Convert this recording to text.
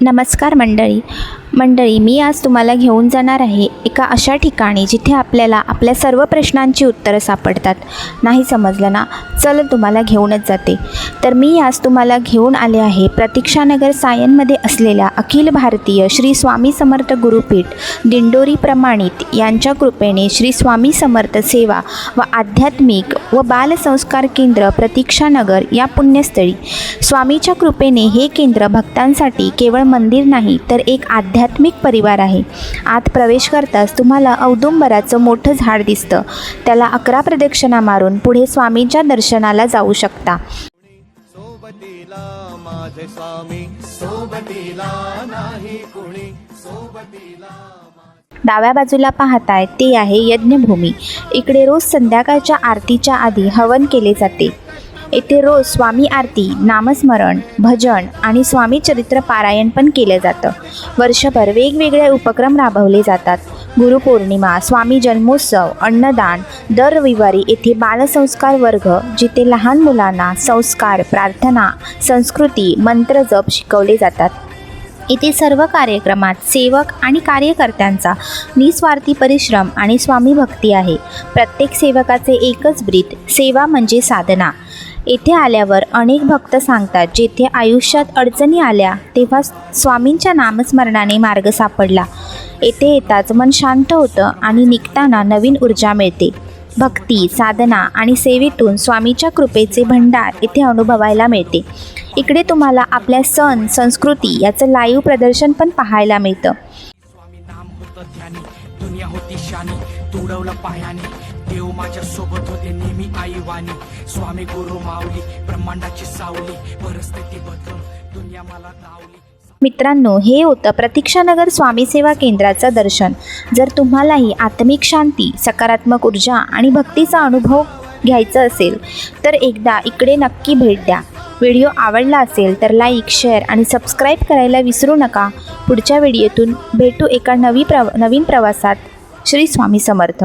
नमस्कार मंडळी. मंडळी मी आज तुम्हाला घेऊन जाणार आहे एका अशा ठिकाणी जिथे आपल्याला आपल्या सर्व प्रश्नांची उत्तरं सापडतात. नाही समजलं ना? चल तुम्हाला घेऊनच जाते. तर मी आज तुम्हाला घेऊन आले आहे प्रतीक्षानगर सायनमध्ये असलेल्या अखिल भारतीय श्री स्वामी समर्थ गुरुपीठ दिंडोरी प्रमाणित यांच्या कृपेने श्री स्वामी समर्थ सेवा व आध्यात्मिक व बालसंस्कार केंद्र प्रतीक्षानगर या पुण्यस्थळी. स्वामीच्या कृपेने हे केंद्र भक्तांसाठी केवळ मंदिर नाही तर एक आध्यात्मिक परिवार आहे. आत प्रवेश करताच तुम्हाला औदुंबराचं मोठं झाड दिसतं. त्याला अकरा प्रदक्षिणा मारून पुढे स्वामींच्या दर्शनाला जाऊ शकता. सोबतीला माझे स्वामी सोबतीला नाही कुणी. सोबतीला डाव्या बाजूला पाहताय ते आहे यज्ञभूमी. इकडे रोज संध्याकाळच्या आरतीच्या आधी हवन केले जाते. येथे रोज स्वामी आरती नामस्मरण भजन आणि स्वामी चरित्र पारायण पण केलं जातं. वर्षभर वेगवेगळे उपक्रम राबवले जातात. गुरुपौर्णिमा स्वामी जन्मोत्सव अन्नदान दर रविवारी येथे बालसंस्कार वर्ग जिथे लहान मुलांना संस्कार प्रार्थना संस्कृती मंत्रजप शिकवले जातात. इथे सर्व कार्यक्रमात सेवक आणि कार्यकर्त्यांचा निस्वार्थी परिश्रम आणि स्वामी भक्ती आहे. प्रत्येक सेवकाचे एकच ब्रीद सेवा म्हणजे साधना. येथे आल्यावर अनेक भक्त सांगतात जेथे आयुष्यात अडचणी आल्या तेव्हा स्वामींच्या नामस्मरणाने मार्ग सापडला. येथे येताच मन शांत होतं आणि निघताना नवीन ऊर्जा मिळते. भक्ती साधना आणि सेवेतून स्वामीच्या कृपेचे भंडार इथे अनुभवायला मिळते. इकडे तुम्हाला आपल्या सण संस्कृती याचं लाईव्ह प्रदर्शन पण पाहायला मिळतं. देव माझ्या सोबत होते नेहमी आई वाणी स्वामी गुरु माऊली ब्रह्मांडाची सावली परिस्थिती बदलून दुनिया मला दावली मित्रांनो हे होतं प्रतीक्षानगर स्वामी सेवा केंद्राचं दर्शन. जर तुम्हालाही आत्मिक शांती सकारात्मक ऊर्जा आणि भक्तीचा अनुभव घ्यायचा असेल तर एकदा इकडे नक्की भेट द्या. व्हिडिओ आवडला असेल तर लाईक शेअर आणि सबस्क्राईब करायला विसरू नका. पुढच्या व्हिडिओतून भेटू एका नवी प्रव नवीन प्रवासात. श्री स्वामी समर्थ.